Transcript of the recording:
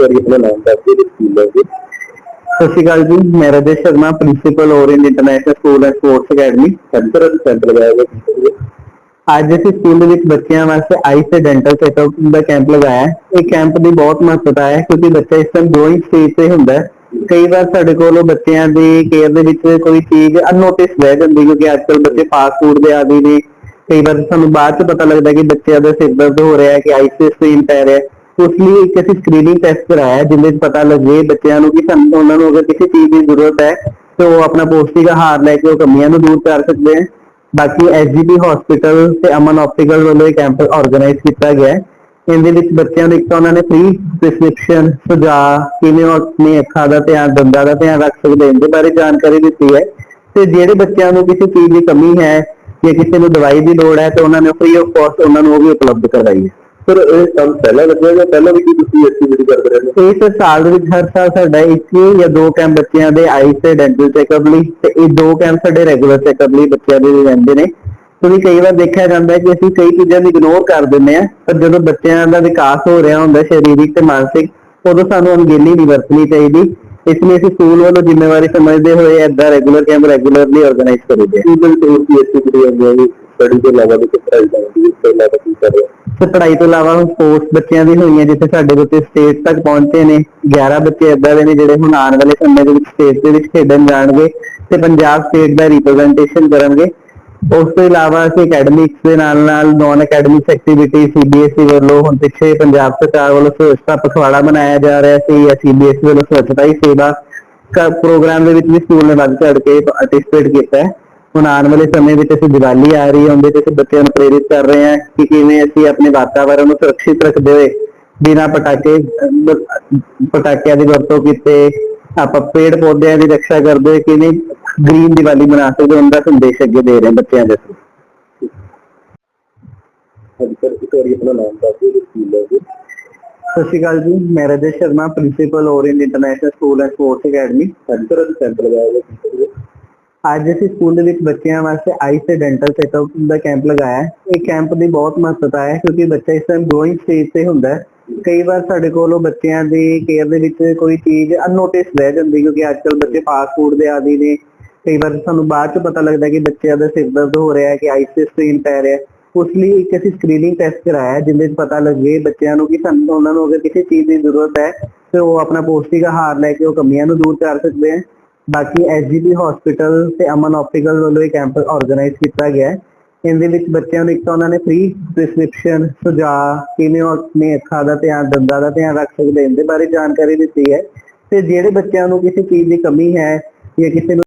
ਵਾਰੀ ਆਪਣਾ ਨਾਮ ਦੱਸ ਦਿਓ ਸਕੂਲ ਦਾ ਜੀ ਸਤਿ ਸ਼੍ਰੀ ਅਕਾਲ ਜੀ ਮੈਂ Raje Sharma principal Orient international school and sports academy centre the centre ਲਗਾਇਆ ਹੋਇਆ। ਅੱਜ ਅਸੀਂ ਸਕੂਲ ਦੇ ਵਿੱਚ ਬੱਚਿਆਂ ਵਾਸਤੇ ਆਈਸ ਤੇ ਡੈਂਟਲ ਚੈੱਕਅਪ ਦਾ ਕੈਂਪ ਲਗਾਇਆ ਹੈ। ਇਹ ਕੈਂਪ ਦੀ ਬਹੁਤ ਮਹੱਤਤਾ ਹੈ ਕਿਉਂਕਿ ਬੱਚਾ ਇਸ ਟਾਈਮ ਗਰੋਇੰਗ ਸਟੇਜ ਤੇ ਹੁੰਦਾ ਹੈ। ਕਈ ਵਾਰ ਸਾਡੇ ਕੋਲ ਉਹ ਬੱਚਿਆਂ ਦੀ ਕੇਅਰ ਦੇ ਵਿੱਚ ਕੋਈ ਚੀਜ਼ ਅਨਨੋਟਿਸ ਰਹਿ ਜਾਂਦੀ ਕਿਉਂਕਿ ਅੱਜ ਕੱਲ੍ਹ ਬੱਚੇ ਫਾਸਟ ਫੂਡ ਦੇ ਆਦੀ ਨੇ। ਕਈ ਵਾਰ ਸਾਨੂੰ ਬਾਅਦ ਚ ਪਤਾ ਲੱਗਦਾ ਕਿ ਬੱਚਿਆਂ ਦਾ ਸਿਰ ਦਰਦ ਹੋ ਰਿਹਾ ਹੈ ਕਿ ਆਈਸ ਤੇ ਸਟ੍ਰੇਨ ਪੈ ਰਿਹਾ ਹੈ। ਉਸ ਲਈ ਇੱਕ ਅਸੀਂ ਸਕਰੀਨਿੰਗ ਟੈਸਟ ਕਰਾਇਆ ਹੈ, ਪਤਾ ਲੱਗੇ ਬੱਚਿਆਂ ਨੂੰ ਕਿ ਸਾਨੂੰ ਉਹਨਾਂ ਨੂੰ ਅਗਰ ਕਿਸੇ ਚੀਜ਼ ਦੀ ਜ਼ਰੂਰਤ ਹੈ ਤੇ ਉਹ ਆਪਣਾ ਪੌਸ਼ਟਿਕ ਆਹਾਰ ਲੈ ਕੇ ਉਹ ਕਮੀਆਂ ਨੂੰ ਦੂਰ ਕਰ ਸਕਦੇ ਹਨ ਬਾਕੀ ਐਸਜੀਪੀ ਹਸਪੀਟਲ ਤੇ ਅਮਨ ਆਪਟੀਕਲ ਵੱਲੋਂ ਇਹ ਕੈਂਪ ਆਰਗੇਨਾਈਜ਼ ਕੀਤਾ ਗਿਆ ਹੈ। ਇਹਦੇ ਵਿੱਚ ਬੱਚਿਆਂ ਨੂੰ ਇੱਕ ਤਾਂ ਉਹਨਾਂ ਨੇ ਫ੍ਰੀ ਪ੍ਰਿਸਕ੍ਰਿਪਸ਼ਨ ਸੁਝਾਅ ਕਿਵੇਂ ਉਹ ਆਪਣੀ ਅੱਖਾਂ ਦਾ ਧਿਆਨ ਦੰਦਾਂ ਦਾ ਧਿਆਨ ਰੱਖ ਸਕਦੇ ਇਹਦੇ ਬਾਰੇ ਜਾਣਕਾਰੀ ਦਿੱਤੀ ਹੈ। ਤੇ ਜਿਹੜੇ ਬੱਚਿਆਂ ਨੂੰ ਕਿਸੇ ਚੀਜ਼ ਦੀ ਕਮੀ ਹੈ ਜਾਂ ਕਿਸੇ ਨੂੰ ਦਵਾਈ ਦੀ ਲੋੜ ਹੈ ਤੇ ਉਹਨਾਂ ਨੇ ਫ੍ਰੀ ਆਫ ਕਾਸਟ ਉਹਨਾਂ ਨੂੰ ਉਹ ਵੀ ਉਪਲਬਧ ਕਰਵਾਈ ਹੈ। ਸਰ ਇਹ ਕੰਮ ਪਹਿਲਾਂ ਲੱਗਿਆ ਜਾਂ ਪਹਿਲਾਂ ਵੀ ਤੁਸੀਂ ਐਕਟੀਵਿਟੀ ਕਰਦੇ ਰਹੇ ਹੋ? ਇਸ ਸਾਲ ਦੇ ਵਿੱਚ ਹਰ ਸਾਲ ਸਾਡਾ ਇੱਕ ਜਾਂ ਦੋ ਕੈਂਪ ਬੱਚਿਆਂ ਦੇ ਆਈਸ ਤੇ ਡੈਂਟਲ ਚੈੱਕਅਪ ਲਈ ਤੇ ਇਹ ਦੋ ਕੈਂਪ ਸਾਡੇ ਰੈਗੂਲਰ ਚੈੱਕਅਪ ਲਈ ਬੱਚਿਆਂ ਦੇ ਰਹਿੰਦੇ ਨੇ। ਕਿਉਂਕਿ ਕਈ ਵਾਰ ਦੇਖਿਆ ਜਾਂਦਾ ਹੈ ਕਿ ਅਸੀਂ ਕਈ ਚੀਜ਼ਾਂ ਨੂੰ ਇਗਨੋਰ ਕਰ ਦਿੰਦੇ ਆ ਪਰ ਜਦੋਂ ਬੱਚਿਆਂ ਦਾ ਵਿਕਾਸ ਹੋ ਰਿਹਾ ਹੁੰਦਾ ਸਰੀਰਕ ਤੇ ਮਾਨਸਿਕ ਉਦੋਂ ਸਾਨੂੰ ਅਣਗਹਿਲੀ ਨਹੀਂ ਵਰਤਣੀ ਚਾਹੀਦੀ। ਇਸ ਲਈ ਅਸੀਂ ਸਕੂਲ ਵੱਲੋਂ ਜ਼ਿੰਮੇਵਾਰੀ ਸਮਝਦੇ ਹੋਏ ਏਦਾਂ ਰੈਗੂਲਰ ਕੈਂਪ ਰੈਗੂਲਰਲੀ ਆਰਗੇਨਾਈਜ਼ ਕਰੀਦੇ ਹਾਂ। ਕੀ ਬਿਲ ਕੀ ਐਕਟੀਵਿਟੀ ਹੁੰਦੀ ਹੈ ਸਟੱਡੀ ਤੋਂ ਇਲਾਵਾ ਵੀ ਕੋਈ ਪੜ੍ਹਾਈ ਜਾਂਦੀ ਇਸ ਤੋਂ ਇਲਾਵਾ ਕੀ ਕਰ ਰਹੇ ਹੋ? ਤੇ ਪੜ੍ਹਾਈ ਤੋਂ ਇਲਾਵਾ ਹੁਣ ਸਪੋਰਟਸ ਬੱਚਿਆਂ ਦੀ ਹੋਈਆਂ ਜਿੱਥੇ ਸਾਡੇ ਬੱਚੇ ਸਟੇਟ ਤੱਕ ਪਹੁੰਚੇ ਨੇ 11 ਬੱਚੇ ਏਦਾਂ ਦੇ ਨੇ ਜਿਹੜੇ ਹੁਣ ਆਉਣ ਵਾਲੇ ਸਮੇਂ ਦੇ ਵਿੱਚ ਸਟੇਟ ਦੇ ਵਿੱਚ ਖੇਡਣ ਜਾਣਗੇ ਤੇ ਪੰਜਾਬ ਸਟੇਟ ਦਾ ਰਿਪਰੈਜ਼ੈਂਟੇਸ਼ਨ ਕਰਨਗੇ। ਉਸ ਤੋਂ ਇਲਾਵਾ ਅਸੀਂ ਅਕੈਡਮਿਕਸ ਦੇ ਨਾਲ ਨਾਲ ਨਾਨ ਅਕੈਡਮਿਕ ਐਕਟੀਵਿਟੀ ਸੀਬੀਐਸਈ ਵੱਲੋਂ ਹੁਣ ਪਿੱਛੇ ਪੰਜਾਬ ਸਰਕਾਰ ਵੱਲੋਂ ਸਵੱਛਤਾ ਪਖਵਾੜਾ ਬਣਾਇਆ ਜਾ ਰਿਹਾ ਸੀ, ਜਾਂ ਸੀਬੀਐਸਈ ਵੱਲੋਂ ਸਵੱਛਤਾ ਹੀ ਸੇਵਾ ਪ੍ਰੋਗਰਾਮ ਦੇ ਵਿੱਚ ਵੀ ਸਕੂਲ ਨੇ ਵੱਧ ਚੜ ਕੇ ਪਾਰਟਿਸਿਪੇਟ ਕੀਤਾ ਹੈ। ਹੁਣ ਆਉਣ ਵਾਲੇ ਸਮੇਂ ਵਿੱਚ ਅਸੀਂ ਦੀਵਾਲੀ ਆ ਰਹੀ ਹੈ ਉਹਦੇ ਤੇ ਅਸੀਂ ਬੱਚਿਆਂ ਨੂੰ ਪ੍ਰੇਰਿਤ ਕਰ ਰਹੇ ਹਾਂ ਕਿ ਕਿਵੇਂ ਅਸੀਂ ਆਪਣੇ ਵਾਤਾਵਰਣ ਨੂੰ ਸੁਰੱਖਿਅਤ ਰੱਖਦੇ ਹੋਏ ਬਿਨਾਂ ਪਟਾਕੇ ਪਟਾਕਿਆਂ ਦੀ ਵਰਤੋਂ ਕੀਤੇ ਆਪਾਂ ਪੇੜ ਪੌਦਿਆਂ ਦੀ ਰੱਖਿਆ ਕਰਦੇ ਹੋਏ ਕਿਵੇਂ ਗ੍ਰੀਨ ਦੀਵਾਲੀ ਬਣਾ ਸਕਦੇ ਹਾਂ ਉਹਦਾ ਸੰਦੇਸ਼ ਅੱਗੇ ਦੇ ਰਹੇ ਹਾਂ ਬੱਚਿਆਂ ਦੇ ਥਰੂ ਹਾਂਜੀ ਸਰ ਇੱਕ ਵਾਰੀ ਆਪਣਾ ਨਾਮ ਦੱਸ ਦਿਓ ਤੇ ਸਕੂਲ ਦਾ ਜੀ? ਸਤਿ ਸ਼੍ਰੀ ਅਕਾਲ ਜੀ ਮੈਂ Raje Sharma principal Orient international school and sports academy centre the centre ਲਗਾਇਆ ਜੀ। ਅੱਜ ਅਸੀਂ ਸਕੂਲ ਦੇ ਵਿੱਚ ਬੱਚਿਆਂ ਵਾਸਤੇ ਆਈਸ ਤੇ ਡੈਂਟਲ ਚੈੱਕਅਪ ਦਾ ਕੈਂਪ ਲਗਾਇਆ ਹੈ। ਇਹ ਕੈਂਪ ਦੀ ਬਹੁਤ ਮਹੱਤਤਾ ਹੈ ਕਿਉਂਕਿ ਬੱਚਾ ਇਸ ਟਾਈਮ ਗਰੋਇੰਗ ਸਟੇਜ ਤੇ ਹੁੰਦਾ ਹੈ। ਕਈ ਵਾਰ ਸਾਡੇ ਕੋਲ ਉਹ ਬੱਚਿਆਂ ਦੀ ਕੇਅਰ ਦੇ ਵਿੱਚ ਕੋਈ ਚੀਜ਼ ਅਨਨੋਟਿਸ ਰਹਿ ਜਾਂਦੀ ਕਿਉਂਕਿ ਅੱਜ ਕੱਲ੍ਹ ਬੱਚੇ ਫਾਸਟ ਫੂਡ ਦੇ ਆਦੀ ਨੇ। ਕਈ ਵਾਰ ਸਾਨੂੰ ਬਾਅਦ ਚ ਪਤਾ ਲੱਗਦਾ ਕਿ ਬੱਚਿਆਂ ਦਾ ਸਿਰ ਦਰਦ ਹੋ ਰਿਹਾ ਹੈ ਕਿ ਆਈਸ ਤੇ ਸਟ੍ਰੇਨ ਪੈ ਰਿਹਾ ਹੈ। ਉਸ ਲਈ ਇੱਕ ਅਸੀਂ ਸਕਰੀਨਿੰਗ ਟੈਸਟ ਕਰਾਇਆ ਹੈ, ਪਤਾ ਲੱਗੇ ਬੱਚਿਆਂ ਨੂੰ ਕਿ ਸਾਨੂੰ ਉਹਨਾਂ ਨੂੰ ਅਗਰ ਕਿਸੇ ਚੀਜ਼ ਦੀ ਜ਼ਰੂਰਤ ਹੈ ਤੇ ਉਹ ਆਪਣਾ ਪੋਸ਼ਟਿਕ ਆਹਾਰ ਲੈ ਕੇ ਉਹ ਕਮੀਆਂ ਨੂੰ ਦੂਰ ਕਰ ਸਕਦੇ ਹਨ ਬਾਕੀ ਐਸਜੀਪੀ ਹਸਪੀਟਲ ਤੇ ਅਮਨ ਆਪਟੀਕਲ ਵੱਲੋਂ ਇਹ ਕੈਂਪ ਆਰਗੇਨਾਈਜ਼ ਕੀਤਾ ਗਿਆ ਹੈ। ਇਹਦੇ ਵਿੱਚ ਬੱਚਿਆਂ ਨੂੰ ਇੱਕ ਤਾਂ ਉਹਨਾਂ ਨੇ ਫ੍ਰੀ ਪ੍ਰਿਸਕ੍ਰਿਪਸ਼ਨ ਸੁਝਾਅ, ਕਿਵੇਂ ਉਹ ਆਪਣੀ ਅੱਖਾਂ ਦਾ ਧਿਆਨ, ਦੰਦਾਂ ਦਾ ਧਿਆਨ ਰੱਖ ਸਕਦੇ ਇਹਦੇ ਬਾਰੇ ਜਾਣਕਾਰੀ ਦਿੱਤੀ ਹੈ। ਤੇ ਜਿਹੜੇ ਬੱਚਿਆਂ ਨੂੰ ਕਿਸੇ ਚੀਜ਼ ਦੀ ਕਮੀ ਹੈ ਜਾਂ ਕਿਸੇ ਨੂੰ